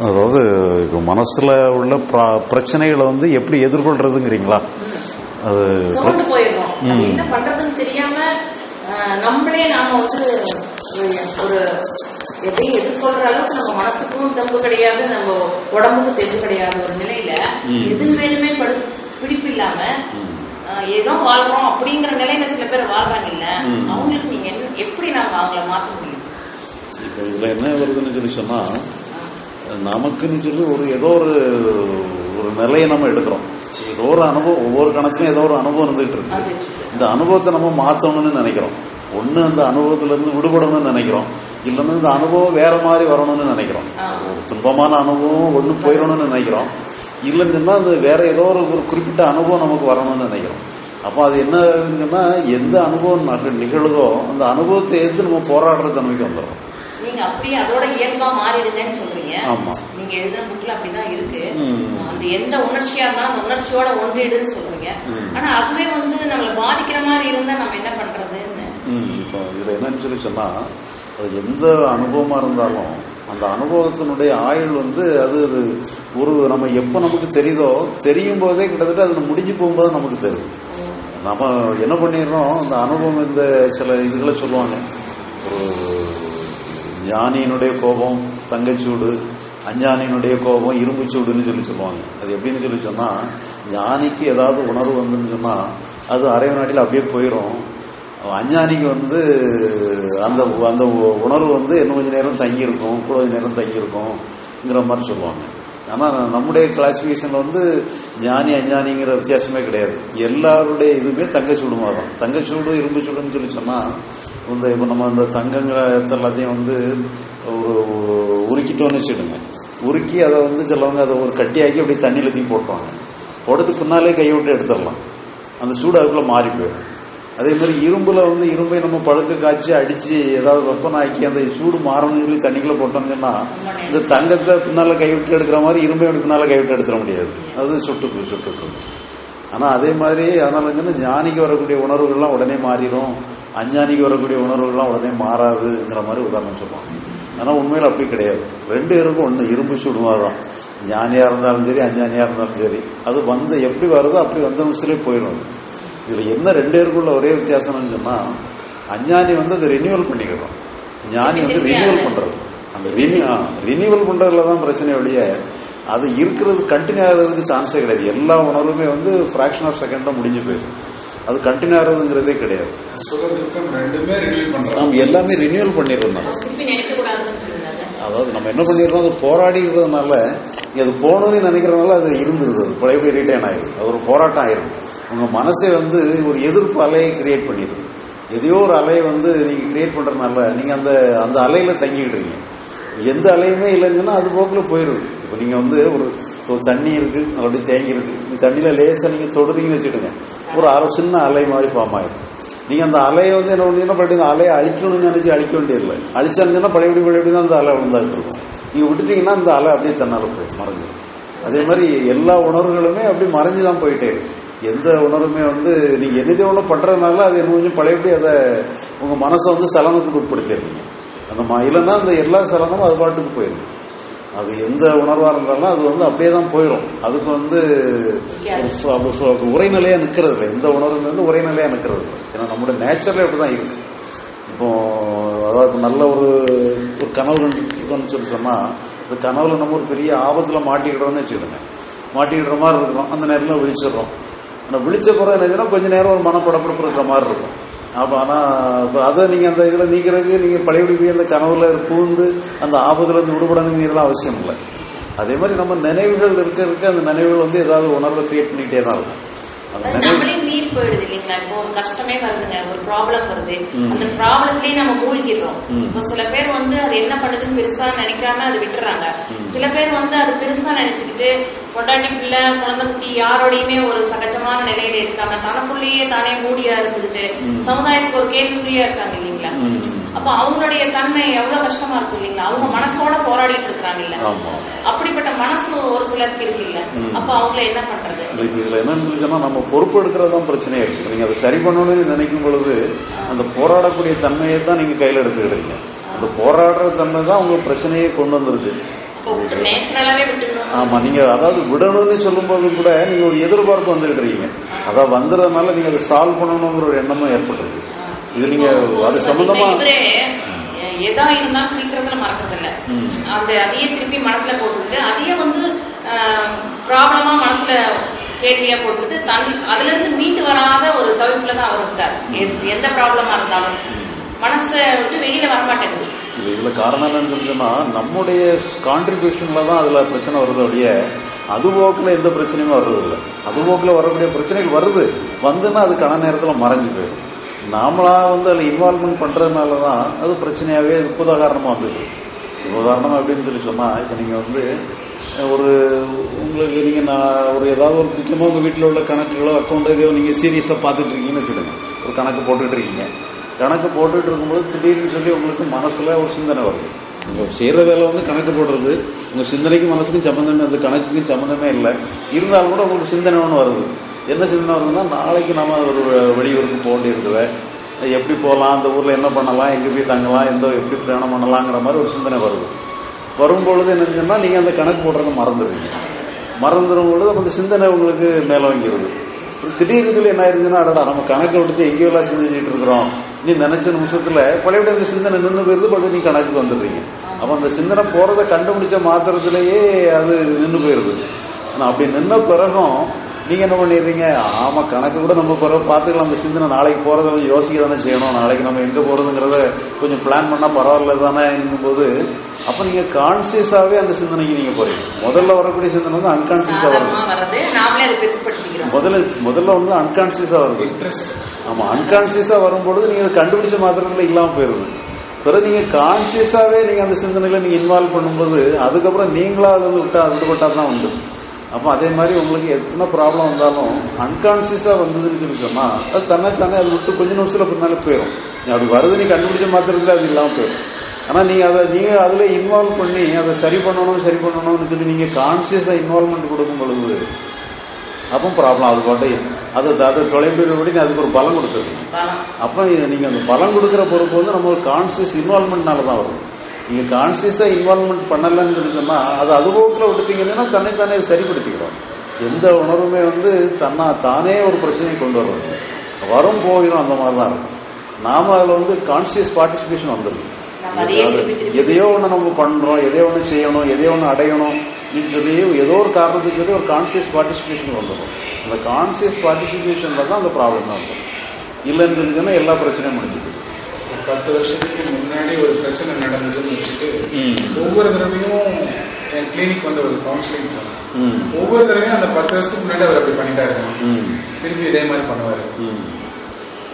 அதாவது மனசுல உள்ள பிர- பிரச்சனைகளை வந்து எப்படி எதிர்கொள்றதுங்கிறீங்களா அது என்ன பண்றதுன்னு தெரியாம நம்மளே நாம வந்து ஒரு- எதையும் எதிர்கொள்ற அளவுக்கு நம்ம மனசுக்கும் தெம்பு கிடையாது நம்ம உடம்புக்கு தெம்பு கிடையாது ஒரு நிலையில. எது மேலுமே படு பிடிப்பு இல்லாம ம். ஆஹ், ஏதோ வாழ்றோம் அப்படிங்கிற நிலையில சில பேர் வாழ்றாங்க இல்ல. அவங்களுக்கு நீங்க எப்படி நாம அவங்கள மாத்த முடியும் இப்போ இதுல என்ன வருதுன்னு சொல்லி சொன்னா நமக்குன்னு சொல்லி ஒரு ஏதோ ஒரு ஒரு நிலையை நம்ம எடுக்கிறோம். ஏதோ ஒரு அனுபவம் ஒவ்வொரு கணக்குலையும் ஏதோ ஒரு அனுபவம் இருந்துகிட்டு இருக்கு. இந்த அனுபவத்தை நம்ம மாற்றணும்னு நினைக்கிறோம். ஒன்று அந்த அனுபவத்திலிருந்து விடுபடணும்னு நினைக்கிறோம். இல்லைன்னா இந்த அனுபவம் வேற மாதிரி வரணும்னு நினைக்கிறோம். ஒரு துன்பமான அனுபவம் ஒன்று போயிடணும்னு நினைக்கிறோம். இல்லைன்னு சொன்னா அது வேற ஏதோ ஒரு குறிப்பிட்ட அனுபவம் நமக்கு வரணும்னு நினைக்கிறோம். அப்போ அது என்னன்னா எந்த அனுபவம் நக- நிகழுதோ அந்த அனுபவத்தை எதிர்த்து நம்ம போராடுற தன்மைக்கு வந்துடும் நீங்க அப்படியே அதோட இயல்பா மாறிடுங்கன்னு சொல்றீங்க. நீங்க எழுதின புக்ல அப்படிதான் இருக்கு. அந்த எந்த உணர்ச்சியா இருந்தாலும் அந்த உணர்ச்சியோட ஒன்றிடுன்னு சொல்றீங்க. ஆனா அதுவே வந்து நம்மள பாதிக்கிற மாதிரி இருந்தா நம்ம என்ன பண்றதுன்னு. இப்போ இதில் என்னன்னு சொல்லி சொன்னா அது எந்த அனுபவமா இருந்தாலும் அந்த அனுபவத்தினுடைய ஆயுள் வந்து அது ஒரு ஒரு நம்ம எப்போ நமக்கு தெரியுதோ தெரியும் போதே கிட்டத்தட்ட அது முடிஞ்சு போகும்போது நமக்கு தெரியுது நம்ம என்ன பண்ணிடுறோம் அந்த அனுபவம் இந்த சில இதுகளை சொல்லுவாங்க. ஒரு ஞானியினுடைய கோபம் தங்கச்சூடு அஞ்ஞானியினுடைய கோபம் இரும்பு சூடுன்னு சொல்லி சொல்லுவாங்க. அது எப்படின்னு சொல்லி சொன்னா ஞானிக்கு ஏதாவது உணர்வு வந்துன்னு சொன்னா அது அரை நாட்டில் அப்படியே போயிடும் அஞ்ஞானிக்கு வந்து அந்த அந்த உணர்வு வந்து இன்னும் கொஞ்ச நேரம் தங்கியிருக்கும் கூட கொஞ்ச நேரம் தங்கியிருக்கும்ங்கிற மாதிரி சொல்லுவாங்க. ஆனால் நம்முடைய கிளாசிஃபிகேஷனில் வந்து ஞானி அஞ்ஞானிங்கிற வித்தியாசமே கிடையாது. எல்லாருடைய இதுவுமே தங்கச்சூடு தான் தங்கச்சூடு இரும்பு சூடுன்னு சொல்லி சொன்னால் இந்த இப்போ நம்ம அந்த தங்கங்கிற எல்லாத்தையும் வந்து ஒரு உருக்கிட்டோன்னு வச்சுடுங்க உருக்கி அதை வந்து சிலவங்க அதை ஒரு கட்டியாக்கி அப்படியே தண்ணியில் தூக்கி போட்டுருவாங்க. போட்டதுக்கு பின்னாலே கையை விட்டு எடுத்துடலாம். அந்த சூடு அதுக்குள்ளே மாறி போயிடும். அதே மாதிரி இரும்புல வந்து இரும்பை நம்ம பழுக்க காய்ச்சி அடிச்சு ஏதாவது வெப்பனாக்கி அந்த சூடு மாறணும்னு சொல்லி தண்ணிக்குள்ள போட்டோம்னா இந்த தங்கத்தை பின்னால கைவிட்டு எடுக்கிற மாதிரி இரும்பை அப்படி பின்னால கைவிட்டு எடுத்துட முடியாது. அது சுட்டு சுட்டு ஆனா அதே மாதிரி அதனால வந்து ஞானிக்கு வரக்கூடிய உணர்வுகள்லாம் உடனே மாறிடும் அஞ்ஞானிக்கு வரக்கூடிய உணர்வுகள்லாம் உடனே மாறாதுங்கிற மாதிரி உதாரணம் சொல்லுவாங்க. ஆனா உண்மையில் அப்படி கிடையாது. ரெண்டு பேருக்கும் ஒண்ணு இரும்பு சுடுவாதான் ஞானியா இருந்தாலும் சரி அஞ்ஞானியா இருந்தாலும் சரி. அது வந்து எப்படி வருதோ அப்படி வந்த நிமிஷத்துலேயே போயிடும் அது. இதுல என்ன ரெண்டு பேருக்குள்ள ஒரே வித்தியாசம்னு சொன்னா அஞ்ஞானி வந்து அதை ரினியூவல் பண்ணிக்கிறோம் ஞானி வந்து ரினியூவல் பண்றது. அந்த ரினியூவல் பண்றதுல தான் பிரச்சனை ஒழிய அது இருக்கிறது கண்டினியூ ஆகிறதுக்கு சான்ஸே கிடையாது. எல்லா உணர்வுமே வந்து ஃபிராக்ஷன் ஆஃப் செகண்ட்ல முடிஞ்சு போயிடும் அது கண்டினியூ ஆகிறதுங்கிறதே கிடையாது. சுக துக்கம் ரெண்டுமே ரிலீவ் பண்றோம். நம்ம எல்லாமே ரினியூவல் பண்ணிடுறோம் அதாவது நம்ம என்ன பண்ணிடுறோம்? அது போராடிக்கிறதுனால அது போகணும்னு நினைக்கிறதுனால அது இருந்துருது. அது பழையபடி ரீட்டைன் ஆயிடுது. அது ஒரு போராட்டம் ஆயிடுது. உங்கள் மனசே வந்து ஒரு எதிர்ப்பு அலையை கிரியேட் பண்ணிடுது. எதையோ ஒரு அலையை வந்து நீங்கள் கிரியேட் பண்ணுறதுனால நீங்கள் அந்த அந்த அலையில் தங்கிக்கிட்டு எந்த அலையுமே இல்லைங்கன்னா அது போக்கில் போயிடுது. இப்போ நீங்கள் வந்து ஒரு ஒரு தண்ணி இருக்குது அப்படி தேங்கி இருக்குது இந்த தண்ணியில் லேசா நீங்கள் தொடுறீங்கன்னு வச்சுடுங்க ஒரு அரை சின்ன அலை மாதிரி ஃபார்ம் ஆகிடும் நீங்கள் அந்த அலையை வந்து என்ன பண்ணீங்கன்னா பட் இந்த அலையை அழிக்கணும்னு நினச்சி அழிக்க வேண்டியதில்லை. அழிச்சாங்கன்னா பழையபடி பழையபடி தான் அந்த அலை விழுந்தாட்டு இருக்கும். நீங்கள் விட்டுட்டீங்கன்னா அந்த அலை அப்படியே தன்னால் போய் மறைஞ்சிடும். அதே மாதிரி எல்லா உணர்வுகளுமே அப்படி மறைஞ்சு தான் போயிட்டே இருக்கு. எந்த உணர்வுமே வந்து நீங்க என்னதோ ஒன்று பண்றதுனால அது என்ன கொஞ்சம் பழையபடி அதை உங்க மனசை வந்து சலனத்துக்கு உட்படுத்திடுறீங்க. அந்த ம இல்லைன்னா அந்த எல்லா சலனமும் அது பாட்டுக்கு போயிடும். அது எந்த உணர்வா இருந்தாலும் அது வந்து அப்படியே தான் போயிடும் அதுக்கு வந்து ஒரு- அப்படி சொ- அப்படி உரைநிலையா நிக்கிறது இல்லை. எந்த உணர்வுமே வந்து உரைநிலையா நிக்கிறது இல்லை. ஏன்னா நம்முடைய நேச்சர்ல அப்படிதான் இருக்கு. இப்போ அதாவது நல்ல ஒரு ஒரு கனவு இருக்கோம்னு சொல்லி சொன்னா இந்த கனவுல நம்ம ஒரு பெரிய ஆபத்துல மாட்டிக்கிட்டோம்னு வச்சுக்கிடுங்க மாட்டிக்கிடுற மாதிரி இருக்கிறோம் அந்த நேரத்தில் விழிச்சிடுறோம். ஆனால் விழிச்ச பிறகு என்னச்சுன்னா கொஞ்ச நேரம் ஒரு மனப்படப்பிடிப்பு இருக்கிற மாதிரி இருக்கும். அப்போ ஆனால் இப்போ அதை நீங்கள் அந்த இதில் நீக்கிறதுக்கு நீங்கள் பழையபடி போய் அந்த கனவுல பூந்து அந்த ஆபத்துலேருந்து விடுபடணுங்கிறதுலாம் அவசியம் இல்லை. அதே மாதிரி நம்ம நினைவுகள் இருக்க இருக்க அந்த நினைவுகள் வந்து ஏதாவது உணர்வை கிரியேட் பண்ணிகிட்டே தான் இருக்கும். நம்மளே மீறி போயிடுது இல்லைங்களா இப்போ ஒரு கஷ்டமே வருதுங்க ஒரு ப்ராப்ளம் வருது. அந்த ப்ராப்ளத்திலேயே நம்ம மூழ்கிடுறோம். இப்போ சில பேர் வந்து அது என்ன பண்ணுதுன்னு பெருசா நினைக்காம அதை விட்டுறாங்க. சில பேர் வந்து அது பெருசா நினைச்சுக்கிட்டு பொண்டாட்டி பிள்ளை குழந்தை குட்டி யாரோடையுமே ஒரு சகஜமான நிலையில இருக்காம தனக்குள்ளேயே தானே மூடியா இருந்துட்டு. சமுதாயத்துக்கு ஒரு கேள்விக்குறியா இருக்காங்க இல்லைங்களா. அப்ப அவங்களுடைய தன்மை எவ்வளவு கஷ்டமா இருக்கும் இல்லைங்களா? அவங்க மனசோட போராடிட்டு இருக்காங்க இல்ல அப்படிப்பட்ட மனசு ஒரு சிலருக்கு இருக்கு இல்ல. அப்ப அவங்கள என்ன பண்றது? இதுல என்னன்னு சொன்னா நம்ம பொறுப்பு எடுக்கிறது தான் பிரச்சனையே இருக்கு. நீங்க அதை சரி பண்ணணும்னு நினைக்கும் பொழுது அந்த போராடக்கூடிய தன்மையை தான் நீங்க கையில எடுத்துக்கிடுறீங்க. அந்த போராடுற தன்மை தான் உங்க பிரச்சனையை கொண்டு வந்திருக்கு. ஆமா நீங்க அதாவது விடணும்னு சொல்லும்போது கூட நீங்க ஒரு எதிர்பார்ப்பு வந்துகிட்டு இருக்கீங்க. அதாவது வந்துடுறதுனால நீங்க அதை சால்வ் பண்ணணுங்கிற ஒரு எண்ணமும் ஏற்பட்டுருக்கு. இது நீங்க அது சம்பந்தமா எதா இருந்தாலும் சீக்கிரத்துல மறக்கிறது இல்ல ம். அந்த அதையே திருப்பி மனசுல போட்டுட்டு அதையே வந்து ப்ராப்ளமா மனசுல கேள்வியா போட்டுட்டு தன் அதுல இருந்து மீண்டு வராத ஒரு தவிப்புல தான் அவர் இருக்கார். எந்த ப்ராப்ளமா இருந்தாலும். மனசை விட்டு வெளியில வர மாட்டேங்குது இது இதுல காரணம் என்னன்னு சொல்லிட்டோம்னா நம்முடைய கான்ட்ரிபியூஷன்ல தான் அதுல பிரச்சனை வருது ஒழிய அது போக்குல எந்த பிரச்சனையுமே வர்றது இல்லை அது போக்குல வரக்கூடிய பிரச்சனைகள் வருது. வந்துன்னா அது கன நேரத்துல மறைஞ்சு போயிடும். நாமளா வந்து அதில் இன்வால்மெண்ட் பண்றதுனால தான் அது பிரச்சனையாகவே உதாரணமாக வந்துருக்கு உதாரணம் அப்படின்னு சொல்லி சொன்னால் இப்போ நீங்கள் வந்து ஒரு உங்களுக்கு நீங்கள் நான் ஒரு ஏதாவது ஒரு முக்கியமாக உங்கள் வீட்டில் உள்ள கணக்குகளோ அக்கௌண்ட்டோ நீங்கள் சீரியஸாக பார்த்துட்டு இருக்கீங்கன்னு வச்சுடுங்க ஒரு கணக்கு போட்டுட்டு இருக்கீங்க கணக்கு போட்டுட்டு இருக்கும்போது திடீர்னு சொல்லி உங்களுக்கு மனசில் ஒரு சிந்தனை வருது. நீங்கள் செய்கிற வேலை வந்து கணக்கு போடுறது. உங்கள் சிந்தனைக்கும் மனசுக்கும் சம்மந்தமே அது கணக்குக்கும் சம்மந்தமே இல்லை. இருந்தாலும் கூட உங்களுக்கு சிந்தனை ஒன்று வருது. என்ன சிந்தனை வருதுன்னா நாளைக்கு நம்ம ஒரு வெளியூருக்கு போக வேண்டியிருக்குது எப்படி போகலாம் அந்த ஊரில் என்ன பண்ணலாம் எங்கே போய் தங்கலாம் எந்த எப்படி பிரயாணம் பண்ணலாங்கிற மாதிரி ஒரு சிந்தனை வருது. வரும்பொழுது என்னன்னு சொன்னால் நீங்கள் அந்த கணக்கு போடுறத மறந்துடுவீங்க. மறந்துடும் பொழுது அந்த சிந்தனை உங்களுக்கு மேலோங்கிருது. திடீர்னு சொல்லி என்ன ஆயிருந்துன்னா அடடா நம்ம கணக்கை விட்டு எங்கேயோ எல்லாம் சிந்திச்சுட்டு இருக்கிறோம். நீ நினைச்ச நிமிஷத்துல பழைய அந்த சிந்தனை நின்று போயிருது பழைய நீ கணக்குக்கு வந்துடுறீங்க. அப்போ அந்த சிந்தனை போறதை கண்டுபிடிச்ச மாத்திரத்திலேயே அது நின்று போயிருது. ஆனால் அப்படி நின்ன பிறகும் நீங்க என்ன பண்ணிடுறீங்க? ஆமா கணக்கு கூட நம்ம பிறகு பார்த்துக்கலாம். அந்த சிந்தனை நாளைக்கு போறத கொஞ்சம் யோசிக்க தானே செய்யணும். நாளைக்கு நம்ம எங்க போறதுங்கிறத கொஞ்சம் பிளான் பண்ணா பரவாயில்ல தானே போது அப்ப நீங்க கான்சியஸாவே அந்த சிந்தனைக்கு நீங்க போறீங்க. முதல்ல வரக்கூடிய சிந்தனை வந்து அன்கான்சியஸா வருது. அதை முதல்ல முதல்ல வந்து அன்கான்சியஸா வருது. ஆமா அன்கான்சியஸா வரும்பொழுது நீங்க அதை கண்டுபிடிச்ச மாத்திரத்துல இல்லாம போயிருது. பிறகு நீங்க கான்சியஸாவே நீங்க அந்த சிந்தனையில நீங்க இன்வால்வ் பண்ணும்போது அதுக்கப்புறம் நீங்களா அதை வந்து விட்டா விடுபட்டா தான் உண்டு. அப்போ அதே மாதிரி உங்களுக்கு எத்தனை ப்ராப்ளம் வந்தாலும் அன்கான்சியஸா வந்ததுன்னு சொல்லி சொன்னா அது தன்னை தானே அது விட்டு கொஞ்ச நிமிஷத்துல பின்னாலே போயிடும் அப்படி வருது நீ கண்டுபிடிச்ச மாத்திரத்துல அது இல்லாம போயிடும் ஆனா நீங்க அதை நீங்க அதுல இன்வால்வ் பண்ணி அதை சரி பண்ணணும் சரி பண்ணணும்னு சொல்லி நீங்க கான்சியஸா இன்வால்வ்மெண்ட் கொடுக்கும் பொழுது அப்போ ப்ராப்ளம் அது பாட்டு அது அதை தொலைபேசி நீ அதுக்கு ஒரு பலம் கொடுத்துருக்கீங்க அப்போ இது நீங்க அந்த பலம் கொடுக்குற பொறுப்பு வந்து நம்ம கான்சியஸ் இன்வால்மெண்ட்னால தான் வரும். நீங்க கான்சியஸா இன்வால்மெண்ட் பண்ணலன்னு சொல்லி சொன்னா அது அதுபோக்கில் விட்டுட்டீங்கன்னா தன்னை தானே சரிப்படுத்திக்கிறோம் எந்த உணர்வுமே வந்து தன்னா தானே ஒரு பிரச்சனையை கொண்டு வர்றது வரும் போயிடும் அந்த மாதிரி தான் இருக்கும். நாம அதுல வந்து கான்சியஸ் பார்ட்டிசிபேஷன் திருப்பி எதையோ ஒண்ணு நம்ம பண்றோம் எதையோ ஒண்ணு செய்யணும் எதையோ ஒண்ணு அடையணும் அப்படின்னு சொல்லி ஏதோ ஒரு காரணத்துக்கு சொல்லி ஒரு கான்சியஸ் பார்ட்டிசிபேஷன் வந்துடும் அந்த கான்சியஸ் பார்ட்டிசிபேஷன்ல தான் அந்த ப்ராப்ளம் வந்துடும் இல்லைன்னு தெரிஞ்சுன்னா எல்லா பிரச்சனையும் முடிஞ்சுது. பத்து வருஷத்துக்கு முன்னாடி ஒரு பிரச்சனை நடந்ததுன்னு வச்சுட்டு ஒவ்வொரு தடவையும் என் கிளினிக் வந்து ஒரு கவுன்சிலிங் போனேன் ஒவ்வொரு தடவையும் அந்த பத்து வருஷத்துக்கு முன்னாடி அவர் அப்படி பண்ணிட்டாரு. ம். திருப்பி இதே மாதிரி பண்ணுவாரு.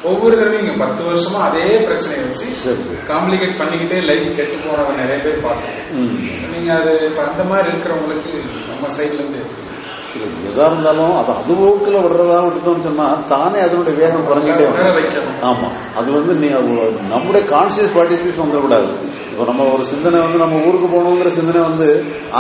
ஒவ்வொரு தடவையும் இங்க பத்து வருஷமா அதே பிரச்சனையை வச்சு காம்ப்ளிகேட் பண்ணிக்கிட்டே லைஃப் கெட்டு போனவங்க நிறைய பேர் பார்த்துருக்கேன். ம். நீங்க அது அந்த மாதிரி இருக்கிறவங்களுக்கு நம்ம சைட்ல இருந்து எதா இருந்தாலும் அது அது போக்கில் விடுறதா விட்டுட்டோம்னு சொன்னா தானே அதனுடைய வேகம் குறைஞ்சிட்டே வரும். ஆமா. அது வந்து நீ நம்முடைய கான்சியஸ் பார்ட்டிசிபேஷன் வந்துடக்கூடாது. இப்போ நம்ம ஒரு சிந்தனை வந்து நம்ம ஊருக்கு போகணுங்கிற சிந்தனை வந்து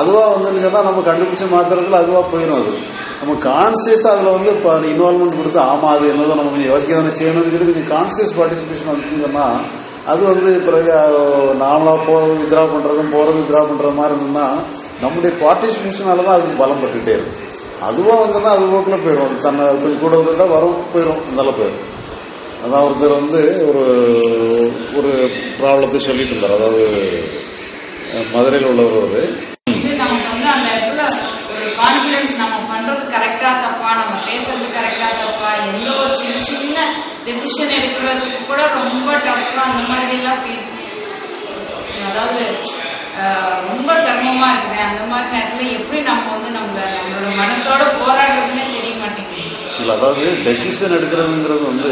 அதுவா வந்து சொன்னா நம்ம கண்டுபிடிச்ச மாத்திரத்துல அதுவா போயிடும் அது. நம்ம கான்சியஸா அதுல வந்து இப்போ இன்வால்மெண்ட் கொடுத்து ஆமா அது என்னதோ நம்ம கொஞ்சம் யோசிக்க தானே செய்யணும்னு சொல்லி கொஞ்சம் கான்சியஸ் பார்ட்டிசிபேஷன் வந்துச்சுன்னு சொன்னா அது வந்து பிறகு நாமளா போ வித்ரா பண்றதும் போறது வித்ரா பண்றது மாதிரி இருந்ததுன்னா நம்முடைய பார்ட்டிசிபேஷனால தான் அதுக்கு பலம் பட்டுட்டே இருக்கும். அதுவா வந்ததுன்னா அது போக்கில் போயிடும். தன்னை கூட வந்துட்டா வரவு போயிடும் அதனால போயிடும் அதான் ஒருத்தர் வந்து ஒரு ஒரு ப்ராப்ளத்தை சொல்லிட்டு இருந்தார். அதாவது மதுரையில் உள்ளவர் ஒரு கான்பிடன்ஸ் நம்ம பண்றது கரெக்டா தப்பா நம்ம பேசுறது கரெக்டா தப்பா எந்த ஒரு சின்ன சின்ன டெசிஷன் எடுக்கிறதுக்கு கூட ரொம்ப டஃப்பா அந்த மாதிரி எல்லாம் அதாவது ரொம்ப சிரமமா இருக்குது அந்த மாதிரி நேரத்துல எப்படி நம்ம வந்து நம்ம நம்மளோட மனசோட போராடுறதுன்னு தெரிய மாட்டேங்குது. இல்லை அதாவது டெசிஷன் எடுக்கிறதுங்கிறது வந்து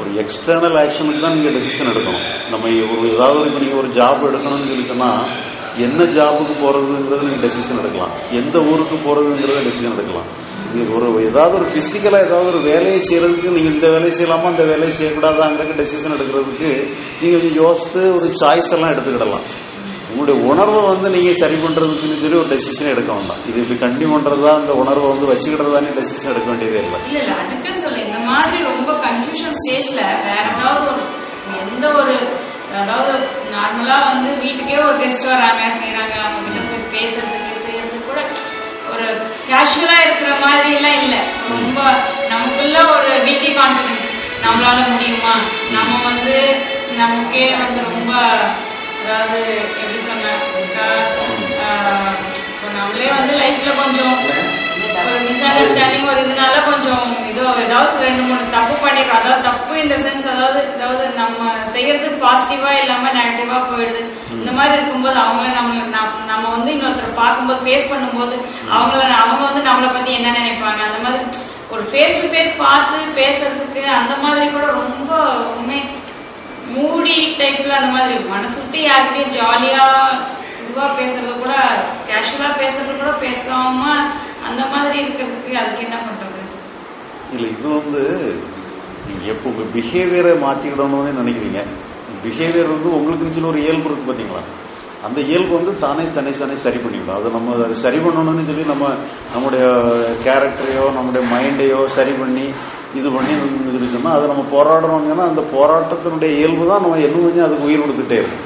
ஒரு எக்ஸ்டர்னல் ஆக்ஷனுக்கு தான் நீங்கள் டெசிஷன் எடுக்கணும். நம்ம ஒரு ஏதாவது இப்போ நீங்கள் ஒரு ஜாப் எடுக்கணும்னு சொல்லிட்டுன்னா என்ன ஜாபுக்கு போகிறதுங்கிறது நீங்கள் டெசிஷன் எடுக்கலாம். எந்த ஊருக்கு போகிறதுங்கிறத டெசிஷன் எடுக்கலாம். நீங்கள் ஒரு ஏதாவது ஒரு ஃபிசிக்கலாக ஏதாவது ஒரு வேலையை செய்கிறதுக்கு நீங்கள் இந்த வேலையை செய்யலாமா இந்த வேலையை செய்யக்கூடாதாங்கிறதுக்கு டெசிஷன் எடுக்கிறதுக்கு நீங்கள் கொஞ்சம் யோசித்து ஒரு சாய்ஸ் எல்லாம் எடுத்துக்கிடலாம். உங்களுடைய உணர்வை வந்து நீங்க சரி பண்றதுக்குன்னு சொல்லி ஒரு டெசிஷன் எடுக்க வேண்டாம். இது இப்படி கண்டினியூ பண்றதா அந்த உணர்வை வந்து வச்சுக்கிட்டதானே டெசிஷன் எடுக்க வேண்டியதே இல்லை. இல்ல இல்ல அதுக்குன்னு சொல்ல இந்த மாதிரி ரொம்ப கன்ஃபியூஷன் ஸ்டேஜ்ல வேற ஏதாவது ஒரு எந்த ஒரு அதாவது நார்மலா வந்து வீட்டுக்கே ஒரு கெஸ்ட் வராங்க செய்யறாங்க அவங்க கிட்ட போய் பேசுறதுக்கு செய்யறது கூட ஒரு கேஷுவலா இருக்கிற மாதிரி எல்லாம் இல்ல. ரொம்ப நமக்குள்ள ஒரு வீட்டி கான்பிடன்ஸ் நம்மளால முடியுமா? நம்ம வந்து நமக்கே வந்து ரொம்ப அதாவது எப்படி சொன்ன ஆஹ், இப்போ நம்மளே வந்து லைஃப்ல கொஞ்சம் ஒரு மிஸ் அண்டர்ஸ்டாண்டிங் ஒரு இதனால கொஞ்சம் இதோ ஏதாவது ரெண்டு மூணு தப்பு பண்ணிடுறோம் அதாவது தப்பு இந்த சென்ஸ் அதாவது அதாவது நம்ம செய்யறது பாசிட்டிவா இல்லாம நெகட்டிவா போயிடுது இந்த மாதிரி இருக்கும்போது அவங்கள நம்ம நம்ம- நம்ம வந்து இன்னொருத்தர் பார்க்கும்போது ஃபேஸ் பண்ணும்போது அவங்கள அவங்க வந்து நம்மளை பத்தி என்ன நினைப்பாங்க அந்த மாதிரி ஒரு ஃபேஸ் டு ஃபேஸ் பார்த்து பேசுறதுக்கு அந்த மாதிரி கூட ரொம்ப மூடி டைப்ல அந்த மாதிரி மனசு விட்டு ஜாலியா இதுவா பேசுறது கூட கேஷுவலா பேசுறது கூட பேசாம அந்த மாதிரி இருக்கிறதுக்கு அதுக்கு என்ன பண்றது? இல்ல இது வந்து நீங்க எப்போ உங்க பிஹேவியரை மாத்திக்கிடணும்னு நினைக்கிறீங்க. பிஹேவியர் வந்து உங்களுக்குன்னு சொல்லி ஒரு இயல்பு இருக்கு பாத்தீங்களா? அந்த இயல்பு வந்து தானே தன்னை தானே சரி பண்ணிவிடும் அதை நம்ம அதை சரி பண்ணணும்னு சொல்லி நம்ம நம்முடைய கேரக்டரையோ நம்முடைய மைண்டையோ சரி பண்ணி இது பண்ணி சொல்லி சொன்னா அதை நம்ம போராடுறோங்கன்னா அந்த போராட்டத்தினுடைய இயல்பு தான் நம்ம இன்னும் கொஞ்சம் அதுக்கு உயிர் கொடுத்துட்டே இருக்கும்.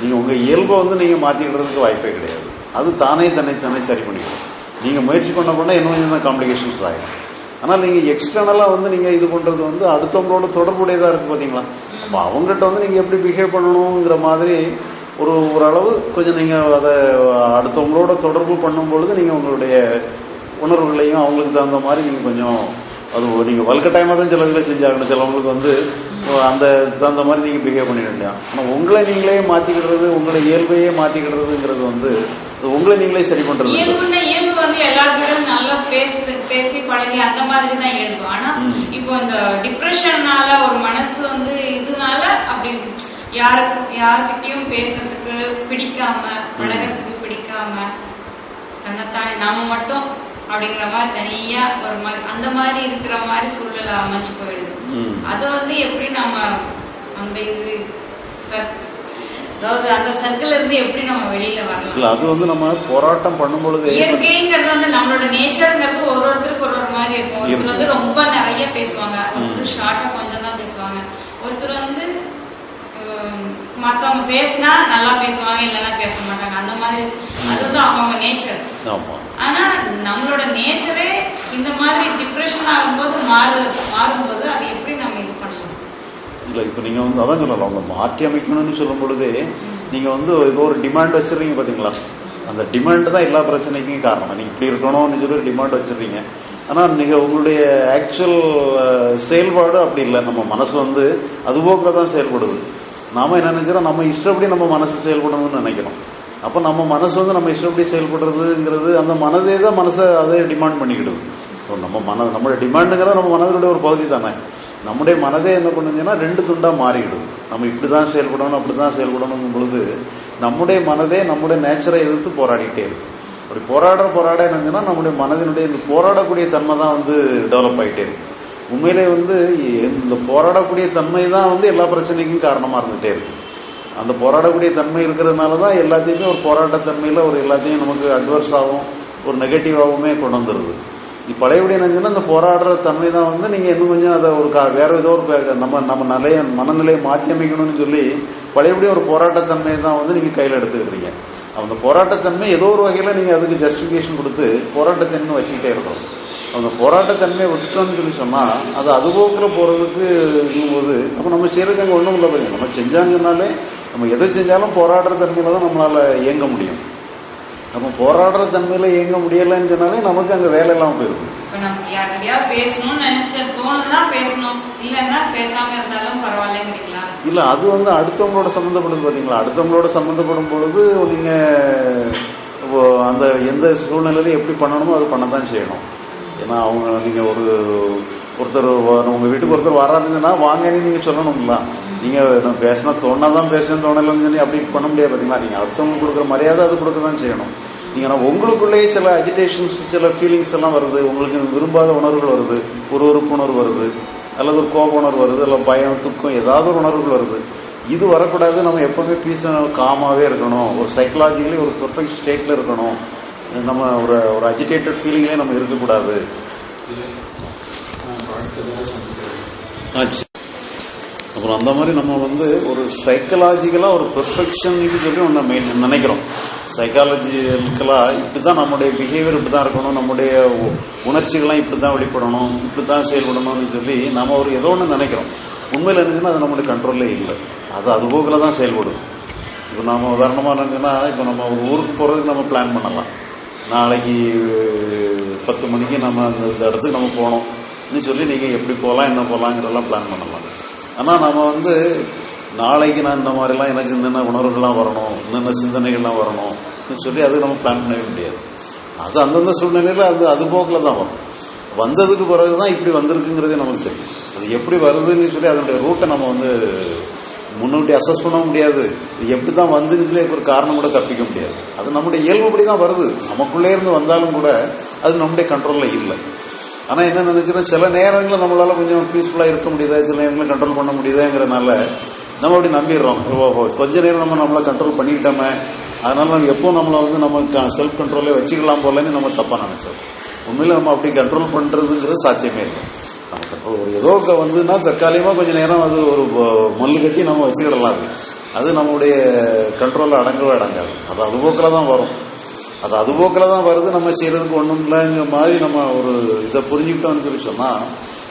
நீங்க உங்க இயல்பை வந்து நீங்க மாத்திக்கிறதுக்கு வாய்ப்பே கிடையாது. அது தானே தன்னை தானே சரி பண்ணிக்கணும் நீங்க முயற்சி பண்ண பண்ண இன்னும் கொஞ்சம் தான் காம்ப்ளிகேஷன்ஸ் ஆகும் ஆனால் நீங்க எக்ஸ்டர்னலா வந்து நீங்க இது பண்றது வந்து அடுத்தவங்களோட தொடர்புடையதா இருக்கு பாத்தீங்களா? அப்ப அவங்ககிட்ட வந்து நீங்க எப்படி பிஹேவ் பண்ணணுங்கிற மாதிரி ஒரு ஓரளவு கொஞ்சம் நீங்க அதை அடுத்தவங்களோட தொடர்பு பண்ணும் பொழுது நீங்க உங்களுடைய உணர்வுகளையும் அவங்களுக்கு தகுந்த மாதிரி நீங்க கொஞ்சம் அது நீங்க வலுக்கட்டாயமா தான் சில இதில் செஞ்சாகணும். சிலவங்களுக்கு வந்து அந்த தகுந்த மாதிரி நீங்க பிஹேவ் பண்ணிட வேண்டியதான் ஆனா உங்களை நீங்களே மாத்திக்கிடுறது உங்களை இயல்பையே மாத்திக்கிடுறதுங்கிறது வந்து உங்களை நீங்களே சரி பண்றது இயல்பு வந்து எல்லாருக்கிட்டும் நல்லா பேசி பேசி பழகி அந்த மாதிரி தான் இயல்பு. ஆனா ம். இப்போ இந்த டிப்ரெஷன்னால ஒரு மனசு வந்து இதனால அப்படி யாருக்கு யாருக்கிட்டயும் பேசுறதுக்கு பிடிக்காம பழகிறதுக்கு பிடிக்காம தன்னைத்தானே நாம மட்டும் அப்படிங்கிற மாதிரி தனியா ஒரு மாதிரி அந்த மாதிரி இருக்கிற மாதிரி சூழல் அமைஞ்சு போயிடுது. அது வந்து எப்படி நம்ம அந்த இது அதாவது அந்த சர்க்கிள் இருந்து எப்படி நம்ம வெளியில வரலாம்? அது வந்து நம்ம போராட்டம் பண்ணும் பொழுது இயற்கைங்கிறது வந்து நம்மளோட நேச்சர்ங்கிறது ஒரு ஒருத்தருக்கு ஒரு ஒரு மாதிரி இருக்கும். ஒருத்தர் வந்து ரொம்ப நிறைய பேசுவாங்க. ஒருத்தர் ஷார்ட்டா கொஞ்சம் தான் பேசுவாங்க. ஒருத்தர் வந்து மத்தவங்க பேசினா நல்லா பேசுவாங்க இல்லைன்னா பேச மாட்டாங்க. அந்த மாதிரி அதுதான் அவங்க நேச்சர் ஆமா. ஆனா நம்மளோட நேச்சரே இந்த மாதிரி டிப்ரெஷன் ஆகும்போது மாறு மாறும்போது அது எப்படி நம்ம இது பண்ணலாம்? இல்ல இப்ப நீங்க வந்து அதான் சொல்லலாம். அவங்க மாற்றி அமைக்கணும்னு சொல்லும் பொழுதே நீங்க வந்து ஏதோ ஒரு டிமாண்ட் வச்சிருக்கீங்க பாத்தீங்களா? அந்த டிமாண்ட் தான் எல்லா பிரச்சனைக்கும் காரணம். நீங்க இப்படி இருக்கணும்னு சொல்லி ஒரு டிமாண்ட் வச்சிருக்கீங்க ஆனா நீங்க உங்களுடைய ஆக்சுவல் செயல்பாடு அப்படி இல்லை. நம்ம மனசு வந்து அதுபோக்கில் தான் செயல்படுது. நாம என்ன நினைக்கிறோம்? நம்ம இஷ்டப்படி நம்ம மனசு செயல்படணும்னு நினைக்கிறோம். அப்ப நம்ம மனசு வந்து நம்ம இஷ்டப்படி செயல்படுறதுங்கிறது அந்த மனதே தான் மனசை அதே டிமாண்ட் பண்ணிக்கிடுது. இப்போ நம்ம மன நம்மளோட டிமாண்டுங்கிறது நம்ம மனதினுடைய ஒரு பகுதி தானே. நம்முடைய மனதே என்ன பண்ணுச்சுன்னா ரெண்டு துண்டா மாறிடுது. நம்ம இப்படிதான் செயல்படணும் அப்படிதான் செயல்படணும் பொழுது நம்முடைய மனதே நம்முடைய நேச்சரை எதிர்த்து போராடிட்டே இருக்கு. அப்படி போராடுற போராட என்னங்கன்னா நம்முடைய மனதினுடைய இந்த போராடக்கூடிய தன்மை தான் வந்து டெவலப் ஆகிட்டே இருக்கு. உண்மையிலே வந்து இந்த போராடக்கூடிய தன்மை தான் வந்து எல்லா பிரச்சனைக்கும் காரணமாக இருந்துகிட்டே இருக்கு. அந்த போராடக்கூடிய தன்மை இருக்கிறதுனால தான் எல்லாத்தையுமே ஒரு போராட்டத்தன்மையில் ஒரு எல்லாத்தையும் நமக்கு அட்வர்ஸாகவும் ஒரு நெகட்டிவாகவுமே கொண்டு வந்துடுது இப்போ பழையபடி நினைச்சுன்னா அந்த போராடுற தன்மை தான் வந்து நீங்கள் இன்னும் கொஞ்சம் அதை ஒரு கா- வேற ஏதோ ஒரு நம்ம நம்ம நிலைய மனநிலையை மாற்றி அமைக்கணும்னு சொல்லி பழையபடி ஒரு போராட்டத்தன்மையை தான் வந்து நீங்கள் கையில் எடுத்துக்கிட்டீங்க. அந்த போராட்டத்தன்மை ஏதோ ஒரு வகையில் நீங்கள் அதுக்கு ஜஸ்டிஃபிகேஷன் கொடுத்து போராட்டத்தன்மை வச்சுக்கிட்டே இருக்கணும். அந்த போராட்டத்தன்மையை விட்டுட்டோம்னு சொல்லி சொன்னால் அது அதுபோக்கில் போகிறதுக்கு இருக்கும்போது அப்போ நம்ம செய்யறதுக்கு அங்கே ஒன்றும் இல்லை பாருங்க நம்ம செஞ்சாங்கன்னாலே நம்ம எதை செஞ்சாலும் போராடுற தன்மையில தான் நம்மளால் இயங்க முடியும். நம்ம போராடுற தன்மையில இயங்க முடியலைன்னு சொன்னாலே நமக்கு அங்கே வேலை இல்லாமல் பரவாயில்லைங்கிறீங்களா இல்ல அது வந்து அடுத்தவங்களோட சம்மந்தப்படுது பாத்தீங்களா? அடுத்தவங்களோட சம்மந்தப்படும் பொழுது நீங்க அந்த எந்த சூழ்நிலையில எப்படி பண்ணணுமோ அது பண்ணத்தான் செய்யணும். ஏன்னா அவங்க நீங்கள் ஒரு ஒருத்தர் உங்கள் வீட்டுக்கு ஒருத்தர் வராதுங்கன்னா வாங்கன்னு நீங்கள் சொல்லணும்ல. நீங்கள் நான் பேசினா தோணாதான் பேசணும் தோணலன்னு சொல்லி அப்படி பண்ண முடியாது பார்த்தீங்களா நீங்கள் அடுத்தவங்க கொடுக்குற மரியாதை அது கொடுக்க தான் செய்யணும். நீங்கள் நான் உங்களுக்குள்ளேயே சில அஜிடேஷன்ஸ் சில ஃபீலிங்ஸ் எல்லாம் வருது. உங்களுக்கு விரும்பாத உணர்வுகள் வருது. ஒரு உறுப்புணர்வு வருது. அல்லது ஒரு கோப உணர்வு வருது. அல்ல பயம் துக்கம் ஏதாவது ஒரு உணர்வுகள் வருது. இது வரக்கூடாது. நம்ம எப்பவுமே பீஸ் காமாவே இருக்கணும். ஒரு சைக்கலாஜிக்கலி ஒரு பெர்ஃபெக்ட் ஸ்டேட்ல இருக்கணும். நம்ம ஒரு ஒரு அஜிடேட்டட் ஃபீலிங்லேயே நம்ம இருக்கக்கூடாது. அப்புறம் அந்த மாதிரி நம்ம வந்து ஒரு சைக்கலாஜிக்கலாக ஒரு பெர்ஃபெக்ஷன் சொல்லி ஒன்று மெயின் நினைக்கிறோம். சைக்காலஜிக்கலாக இப்படி தான் நம்முடைய பிஹேவியர் இப்படி தான் இருக்கணும் நம்முடைய உ- உணர்ச்சிகள்லாம் இப்படி தான் வெளிப்படணும் இப்படி தான் செயல்படணும்னு சொல்லி நம்ம ஒரு ஏதோ ஒன்று நினைக்கிறோம். உண்மையில் இருந்துச்சுன்னா அது நம்முடைய கண்ட்ரோல்லே இல்லை. அது அது போக்கில் தான் செயல்படும். இப்போ நம்ம உதாரணமாக இருந்துச்சுன்னா இப்போ நம்ம ஒரு ஊருக்கு போகிறதுக்கு நம்ம பிளான் பண்ணலாம். நாளைக்கு பத்து மணிக்கு நம்ம அந்த இந்த இடத்துக்கு நம்ம போனோம் சொல்லி நீங்கள் எப்படி போகலாம் என்ன போகலாங்கிறதெல்லாம் பிளான் பண்ணலாம். ஆனால் நம்ம வந்து நாளைக்கு நான் இந்த மாதிரிலாம் எனக்கு என்னென்ன உணர்வுகள்லாம் வரணும் என்னென்ன சிந்தனைகள்லாம் வரணும்னு சொல்லி அது நம்ம பிளான் பண்ணவே முடியாது. அது அந்தந்த சூழ்நிலையில் அது அது போக்கில் தான் வரும். வந்ததுக்கு பிறகு தான் இப்படி வந்திருக்குங்கிறதே நமக்கு தெரியும். அது எப்படி வருதுன்னு சொல்லி அதனுடைய ரூட்டை நம்ம வந்து முன்னோட்டி அசஸ் பண்ண முடியாது. இது எப்படி தான் வந்துன்னு ஒரு காரணம் கூட தப்பிக்க முடியாது. அது நம்முடைய இயல்புபடி தான் வருது. நமக்குள்ளே இருந்து வந்தாலும் கூட அது நம்முடைய கண்ட்ரோலில் இல்லை. ஆனால் என்ன நினைச்சுன்னா சில நேரங்களில் நம்மளால் கொஞ்சம் பீஸ்ஃபுல்லாக இருக்க முடியுதா? சில நேரங்களில் கண்ட்ரோல் பண்ண முடியுதாங்கிறனால நம்ம அப்படி நம்பிடுறோம். ஓஹோ கொஞ்ச நேரம் நம்ம நம்மளை கண்ட்ரோல் பண்ணிக்கிட்டோமே. அதனால நம்ம எப்போ நம்மளை வந்து நம்ம செல்ஃப் கண்ட்ரோலே வச்சுக்கலாம் போலன்னு நம்ம தப்பாக நினைச்சோம். உண்மையில நம்ம அப்படி கண்ட்ரோல் பண்ணுறதுங்கிறது சாத்தியமே இல்லை. ஒரு ஏதோ க- வந்துன்னா தற்காலிகமாக கொஞ்ச நேரம் அது ஒரு ப- மல்லு கட்டி நம்ம வச்சுக்கிடலாம். அது அது நம்முடைய கண்ட்ரோலில் அடங்கவே அடங்காது. அது அதுபோக்கில் தான் வரும். அது அதுபோக்கில் தான் வருது. நம்ம செய்கிறதுக்கு ஒன்றும் இல்லைங்கிற மாதிரி நம்ம ஒரு இதை புரிஞ்சுக்கிட்டோம்னு சொல்லி சொன்னால்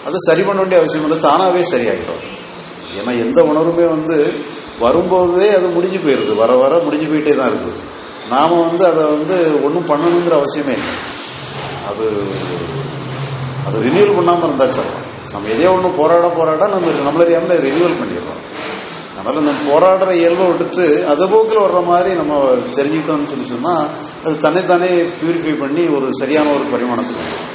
அது சரி பண்ண வேண்டிய அவசியம் இல்லை. தானாகவே சரியாகிடும் ஏன்னா எந்த உணர்வுமே வந்து வரும்போதே அது முடிஞ்சு போயிடுது வர வர முடிஞ்சு போயிட்டே தான் இருக்குது. நாம் வந்து அதை வந்து ஒன்றும் பண்ணணுங்கிற அவசியமே இல்லை. அது அது ரினியூவல் பண்ணாமல் இருந்தால் சொல்லலாம். நம்ம எதே ஒன்று போராட போராட நம்ம நம்மள ரினியூவல் பண்ணிடுறோம். அதனால நம்ம போராடுற இயல்பை விட்டுட்டு அதை போக்கில் வர்ற மாதிரி நம்ம தெரிஞ்சுக்கிட்டோம்னு சொல்லி சொன்னால் அது தன்னைத்தானே பியூரிஃபை பண்ணி ஒரு சரியான ஒரு பரிமாணத்துக்கு